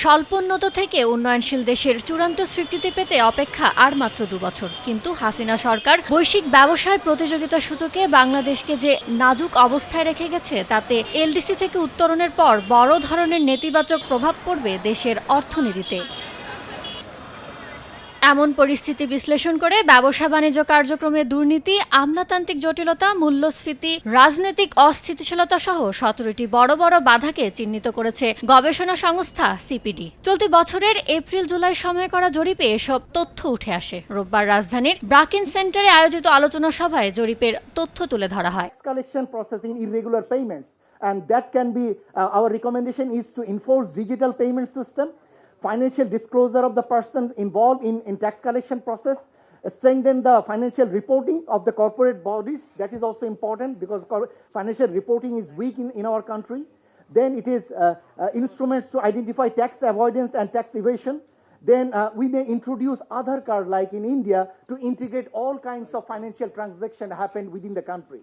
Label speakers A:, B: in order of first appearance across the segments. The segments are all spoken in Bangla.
A: স্বল্পোন্নত থেকে উন্নয়নশীল দেশের চূড়ান্ত স্বীকৃতি পেতে অপেক্ষা আর মাত্র দুবছর কিন্তু হাসিনা সরকার বৈশ্বিক ব্যবসায় প্রতিযোগিতা সূচকে বাংলাদেশকে যে নাজুক অবস্থায় রেখে গেছে, তাতে এলডিসি থেকে উত্তরণের পর বড় ধরনের নেতিবাচক প্রভাব পড়বে দেশের অর্থনীতিতে। এমন পরিস্থিতি বিশ্লেষণ করে ব্যবসা বাণিজ্য কার্যক্রমে দুর্নীতি আমলাতান্ত্রিক জটিলতা মূল্যস্ফীতি রাজনৈতিক অস্থিতিশীলতা সহ সতেরোটি বড় বড় বাধাকে চিহ্নিত করেছে গবেষণা সংস্থা সিপিডি। চলতি বছরের এপ্রিল জুলাই সময়ে করা জরিপে এসব তথ্য উঠে আসে। রোববার রাজধানীর ব্রাকিন সেন্টারে আয়োজিত আলোচনা সভায় জরিপের তথ্য তুলে ধরা হয়।
B: And that can be uh, our recommendation is to enforce digital payment system financial disclosure of the person involved in, in tax collection process uh, strengthen the financial reporting of the corporate bodies that is also important because cor- financial reporting is weak in, in our country then it is uh, uh, instruments to identify tax avoidance and tax evasion then uh, we may introduce Aadhaar card like in India to integrate all kinds of financial transaction happen within the country.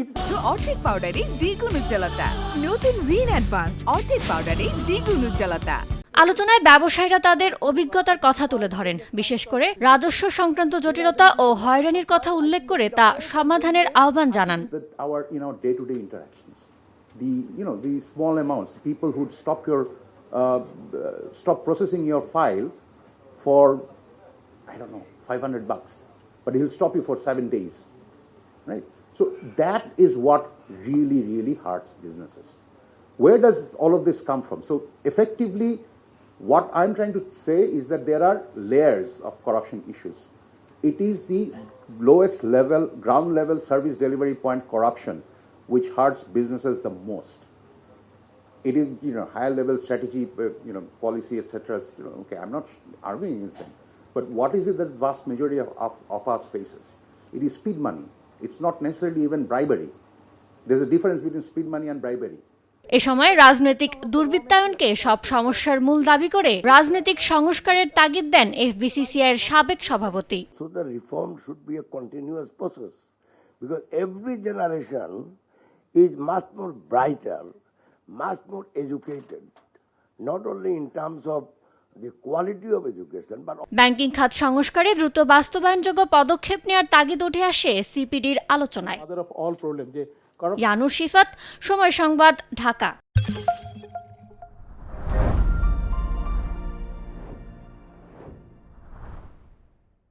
B: It's
C: মাত্র অর্ধেক পাউডারে দ্বিগুণ উজ্জ্বলতা নতুন রিন অ্যাডভান্সড অর্ধেক পাউডারে দ্বিগুণ উজ্জ্বলতা
A: আলোচনায় ব্যবসায়ীরা তাদের অভিজ্ঞতার কথা তুলে ধরেন। বিশেষ করে রাজস্ব সংক্রান্ত জটিলতা ও হয়রানির কথা উল্লেখ করে তা সমাধানের আহ্বান জানান।
D: Where does all of this come from? So effectively, what i'm trying to say is that there are layers of corruption issues it is the lowest level, ground level service delivery point corruption which hurts businesses the most. It is, you know, higher level strategy, uh, you know, policy, etc. You know, okay, I'm not arguing against them, but what is it that vast majority of, of, of us faces? It is speed money. It's not necessarily even bribery. There's a difference between speed money and bribery.
A: এ সময় রাজনৈতিক দুর্বৃত্তায়নকে সব সমস্যার মূল দাবি করে রাজনৈতিক সংস্কারের তাগিদ দেন এফবিসিসিআই এর সাবেক সভাপতি
E: the reform should be a continuous process because every generation is much more brighter, much more educated, not only in terms of the quality of education, but
A: banking খাত সংস্কারে দ্রুত বাস্তবায়নযোগ্য পদক্ষেপ নেওয়ার তাগিদ উঠে আসে সিপিডির আলোচনায়। ইয়ানুর শিফাত সময় সংবাদ ঢাকা।